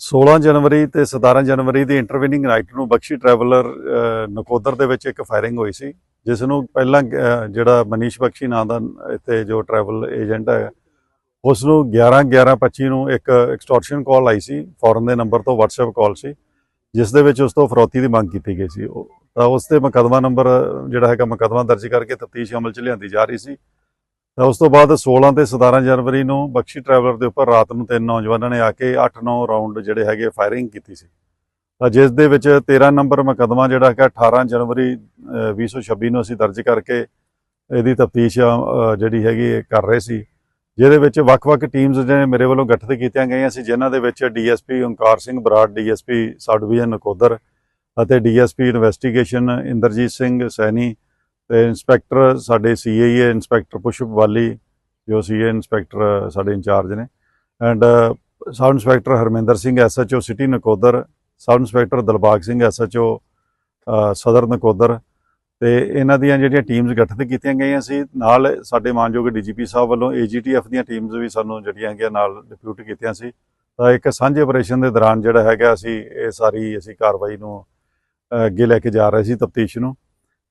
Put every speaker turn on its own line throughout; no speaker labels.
16 ਜਨਵਰੀ ਤੇ 17 ਜਨਵਰੀ ਦੀ intervening night ਨੂੰ ਬਖਸ਼ੀ traveller Nakodar ਦੇ ਵਿੱਚ ਇੱਕ ਫਾਇਰਿੰਗ ਹੋਈ ਸੀ, ਜਿਸ ਨੂੰ ਪਹਿਲਾਂ ਜਿਹੜਾ ਮਨੀਸ਼ ਬਖਸ਼ੀ ਨਾਂ ਦਾ ਇੱਥੇ ਜੋ ਟਰੈਵਲ ਏਜੰਟ ਹੈ, ਉਸ ਨੂੰ 11 11 25 ਨੂੰ ਇੱਕ ਐਕਸਟੋਰਸ਼ਨ ਕਾਲ ਆਈ ਸੀ ਫੋਰਨ ਦੇ ਨੰਬਰ ਤੋਂ WhatsApp ਕਾਲ ਸੀ, ਜਿਸ ਦੇ ਵਿੱਚ ਉਸ ਤੋਂ ਫਰੌਤੀ ਦੀ ਮੰਗ ਕੀਤੀ ਗਈ ਸੀ। ਉਹ- ਤਾਂ ਉਸ ਤੇ ਮੁਕੱਦਮਾ ਨੰਬਰ ਜਿਹੜਾ ਹੈਗਾ ਮੁਕੱਦਮਾ ਦਰਜ ਕਰਕੇ ਤਫਤੀਸ਼ ਅਮਲ ਚ ਲਿਆਂਦੀ ਜਾ ਰਹੀ ਸੀ। ਤਾਂ ਉਸ ਤੋਂ ਬਾਅਦ 16 ਤੇ 17 ਜਨਵਰੀ ਨੂੰ ਬਖਸ਼ੀ ਟਰੈਵਲਰ ਦੇ ਉੱਪਰ ਰਾਤ ਨੂੰ ਤਿੰਨ ਨੌਜਵਾਨਾਂ ਨੇ ਆ ਕੇ 8-9 ਰਾਉਂਡ ਜਿਹੜੇ ਹੈਗੇ ਫਾਇਰਿੰਗ ਕੀਤੀ ਸੀ। ਤਾਂ ਜਿਸ ਦੇ ਵਿੱਚ 13 ਨੰਬਰ ਮੁਕੱਦਮਾ ਜਿਹੜਾ ਹੈਗਾ 18 ਜਨਵਰੀ ਅਹ, 2026 ਨੂੰ ਅਸੀਂ ਦਰਜ ਕਰਕੇ ਇਹਦੀ ਤਫਤੀਸ਼ ਜਿਹੜੀ ਹੈਗੀ ਕਰ ਰਹੇ ਸੀ। ਜਿਹਦੇ ਵਿੱਚ ਵੱਖ-ਵੱਖ ਟੀਮਸ ਜਿਹੜੇ ਮੇਰੇ ਵੱਲੋਂ ਗਠਿਤ ਕੀਤੀਆਂ ਗਈਆਂ ਸੀ ਜਿਨ੍ਹਾਂ ਦੇ ਵਿੱਚ DSP Onkar Singh Brar DSP sub division Nakodar ਅਤੇ ਡੀਐਸਪੀ ਇਨਵੈਸਟੀਗੇਸ਼ਨ ਇੰਦਰਜੀਤ ਸਿੰਘ ਸੈਣੀ ਤੇ ਇੰਸਪੈਕਟਰ ਸਾਡੇ ਸੀਆਈਏ ਇੰਸਪੈਕਟਰ ਪੁਸ਼ਪ ਵਾਲੀ, ਜੋ ਸੀਏ ਇੰਸਪੈਕਟਰ ਸਾਡੇ ਇੰਚਾਰਜ ਨੇ। And sub inspector Harminder Singh SHO city Nakodar, sub inspector Dalbag Singh SHO Sadar Nakodar. ਤੇ ਇਹਨਾਂ ਦੀਆਂ ਜਿਹੜੀਆਂ ਟੀਮਸ ਗਠਿਤ ਕੀਤੀਆਂ ਗਈਆਂ ਸੀ, ਨਾਲ ਸਾਡੇ ਮਾਨਯੋਗ ਡੀਜੀਪੀ ਸਾਹਿਬ ਵੱਲੋਂ ਏਜੀਟੀਐਫ ਦੀਆਂ ਟੀਮਸ ਵੀ ਸਾਨੂੰ ਜਿਹੜੀਆਂ ਹੈਗੀਆਂ ਨਾਲ ਡਿਪਿਊਟ ਕੀਤੀਆਂ ਸੀ। ਤਾਂ ਇੱਕ ਸਾਂਝੇ ਆਪਰੇਸ਼ਨ ਦੇ ਦੌਰਾਨ ਜਿਹੜਾ ਹੈਗਾ, ਅਸੀਂ ਇਹ ਸਾਰੀ ਅਸੀਂ ਕਾਰਵਾਈ ਨੂੰ ਅੱਗੇ ਲੈ ਕੇ ਜਾ ਰਹੇ ਸੀ ਤਫਤੀਸ਼ ਨੂੰ।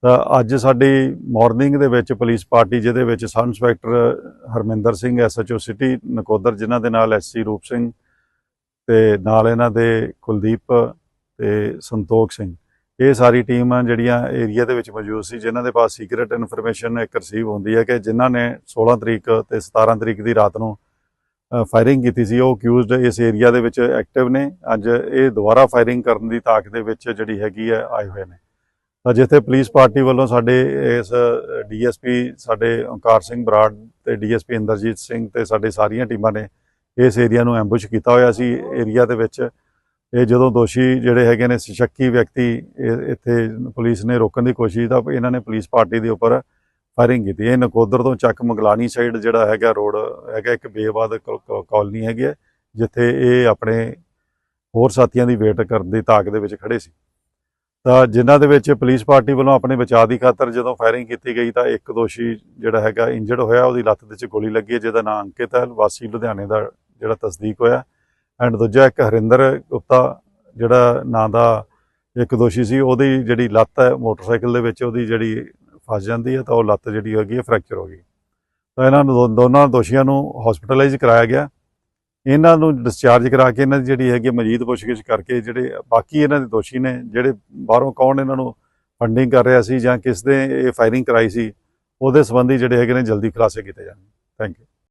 ਤਾਂ ਅੱਜ ਸਾਡੀ ਮਾਰਨਿੰਗ ਦੇ ਵਿੱਚ ਪੁਲਿਸ ਪਾਰਟੀ ਜਿਹਦੇ ਵਿੱਚ sub inspector Harminder Singh SHO city Nakodar, ਜਿਨ੍ਹਾਂ ਦੇ ਨਾਲ ਐਸਸੀ ਰੂਪ ਸਿੰਘ ਤੇ ਨਾਲ ਇਹਨਾਂ ਦੇ ਕੁਲਦੀਪ ਤੇ ਸੰਤੋਖ ਸਿੰਘ। ਇਹ ਸਾਰੀ ਟੀਮ ਜਿਹੜੀਆਂ ਏਰੀਆ ਦੇ ਵਿੱਚ ਮੌਜੂਦ ਸੀ, ਜਿਨ੍ਹਾਂ ਦੇ ਪਾਸ ਸੀਕ੍ਰੀਟ ਇਨਫੋਰਮੇਸ਼ਨ ਇੱਕ ਰਿਸੀਵ ਹੁੰਦੀ ਹੈ ਕਿ ਜਿਨ੍ਹਾਂ ਨੇ 16 ਤਰੀਕ ਤੇ 17 ਤਰੀਕ ਦੀ ਰਾਤ ਨੂੰ ਫਾਇਰਿੰਗ ਕੀਤੀ ਸੀ, ਉਹ ਅਕਿਊਜ਼ਡ ਇਸ ਏਰੀਆ ਦੇ ਵਿੱਚ ਐਕਟਿਵ ਨੇ। ਅੱਜ ਇਹ ਦੁਬਾਰਾ ਫਾਇਰਿੰਗ ਕਰਨ ਦੀ ਤਾਕ ਦੇ ਵਿੱਚ ਜਿਹੜੀ ਹੈਗੀ ਹੈ, ਆਏ ਹੋਏ ਨੇ। ਤਾਂ ਜਿੱਥੇ ਪੁਲਿਸ ਪਾਰਟੀ ਵੱਲੋਂ ਸਾਡੇ ਇਸ ਡੀਐਸਪੀ ਸਾਡੇ ਓਂਕਾਰ ਸਿੰਘ ਬਰਾੜ ਤੇ ਡੀਐਸਪੀ ਇੰਦਰਜੀਤ ਸਿੰਘ ਤੇ ਸਾਡੇ ਸਾਰੀਆਂ ਟੀਮਾਂ ਨੇ ਇਸ ਏਰੀਆ ਨੂੰ ਐਂਬੁਸ਼ ਕੀਤਾ ਹੋਇਆ ਸੀ। ਏਰੀਆ ਦੇ ਵਿੱਚ ਇਹ ਜਦੋਂ ਦੋਸ਼ੀ ਜਿਹੜੇ ਹੈਗੇ ਨੇ ਸ਼ੱਕੀ ਵਿਅਕਤੀ ਇਹ- ਇੱਥੇ ਪੁਲਿਸ ਨੇ ਰੋਕਣ ਦੀ ਕੋਸ਼ਿਸ਼ ਤਾਂ ਇਹਨਾਂ ਨੇ ਪੁਲਿਸ ਪਾਰਟੀ ਦੇ ਉੱਪਰ ਫਾਇਰਿੰਗ ਕੀਤੀ। ਇਹ ਨਕੋਦਰ ਤੋਂ ਚੱਕ ਮੰਗਲਾਨੀ ਸਾਈਡ ਜਿਹੜਾ ਹੈਗਾ ਰੋਡ ਹੈਗਾ, ਇੱਕ ਬੇਵਾਦ ਕਾਲਨੀ ਹੈਗੀ ਹੈ, ਜਿੱਥੇ ਇਹ ਆਪਣੇ ਹੋਰ ਸਾਥੀਆਂ ਦੀ ਵੇਟ ਕਰਨ ਦੀ ਤਾਕ ਦੇ ਵਿੱਚ ਖੜੇ ਸੀ। ਤਾਂ ਜਿਨ੍ਹਾਂ ਦੇ ਵਿੱਚ ਪੁਲਿਸ ਪਾਰਟੀ ਵੱਲੋਂ ਆਪਣੇ ਬਚਾਅ ਦੀ ਖਾਤਰ ਜਦੋਂ ਫਾਇਰਿੰਗ ਕੀਤੀ ਗਈ ਤਾਂ ਇੱਕ ਦੋਸ਼ੀ ਜਿਹੜਾ ਹੈਗਾ ਇੰਜਰਡ ਹੋਇਆ, ਉਹਦੀ ਲੱਤ ਦੇ ਵਿੱਚ ਗੋਲੀ ਲੱਗੀ ਹੈ, ਜਿਹਦਾ ਨਾਮ ਅੰਕਿਤ ਹੈ, ਵਾਸੀ ਲੁਧਿਆਣੇ ਦਾ ਜਿਹੜਾ ਤਸਦੀਕ ਹੋਇਆ। ਐਂਡ ਦੂਜਾ ਇੱਕ ਹਰਿੰਦਰ ਗੁਪਤਾ, ਜਿਹੜਾ ਨਾਂ ਦਾ ਇੱਕ ਦੋਸ਼ੀ ਸੀ, ਉਹਦੀ ਜਿਹੜੀ ਲੱਤ ਹੈ, ਮੋਟਰਸਾਈਕਲ ਦੇ ਵਿੱਚ ਉਹਦੀ ਜਿਹੜੀ ਫਸ ਜਾਂਦੀ ਹੈ, ਤਾਂ ਉਹ ਲੱਤ ਜਿਹੜੀ ਹੈਗੀ ਹੈ ਫ੍ਰੈਕਚਰ ਹੋ ਗਈ। ਤਾਂ ਇਹਨਾਂ ਨੂੰ ਦੋ- ਦੋਨਾਂ ਦੋਸ਼ੀਆਂ ਨੂੰ ਹਸਪੀਟਲਾਈਜ਼ ਕਰਾਇਆ ਗਿਆ। ਇਹਨਾਂ ਨੂੰ ਡਿਸਚਾਰਜ ਕਰਾ ਕੇ ਇਹਨਾਂ ਦੀ ਜਿਹੜੀ ਹੈਗੀ ਹੈ ਮਜੀਦ ਪੁੱਛਗਿੱਛ ਕਰਕੇ ਜਿਹੜੇ ਬਾਕੀ ਇਹਨਾਂ ਦੇ ਦੋਸ਼ੀ ਨੇ, ਜਿਹੜੇ ਬਾਹਰੋਂ ਕੌਣ ਇਹਨਾਂ ਨੂੰ ਫੰਡਿੰਗ ਕਰ ਰਿਹਾ ਸੀ ਜਾਂ ਕਿਸ ਦੇ ਇਹ ਫਾਇਰਿੰਗ ਕਰਾਈ ਸੀ, ਉਹਦੇ ਸੰਬੰਧੀ ਜਿਹੜੇ ਹੈਗੇ ਨੇ ਜਲਦੀ ਖੁਲਾਸੇ ਕੀਤੇ ਜਾਣਗੇ। Thank you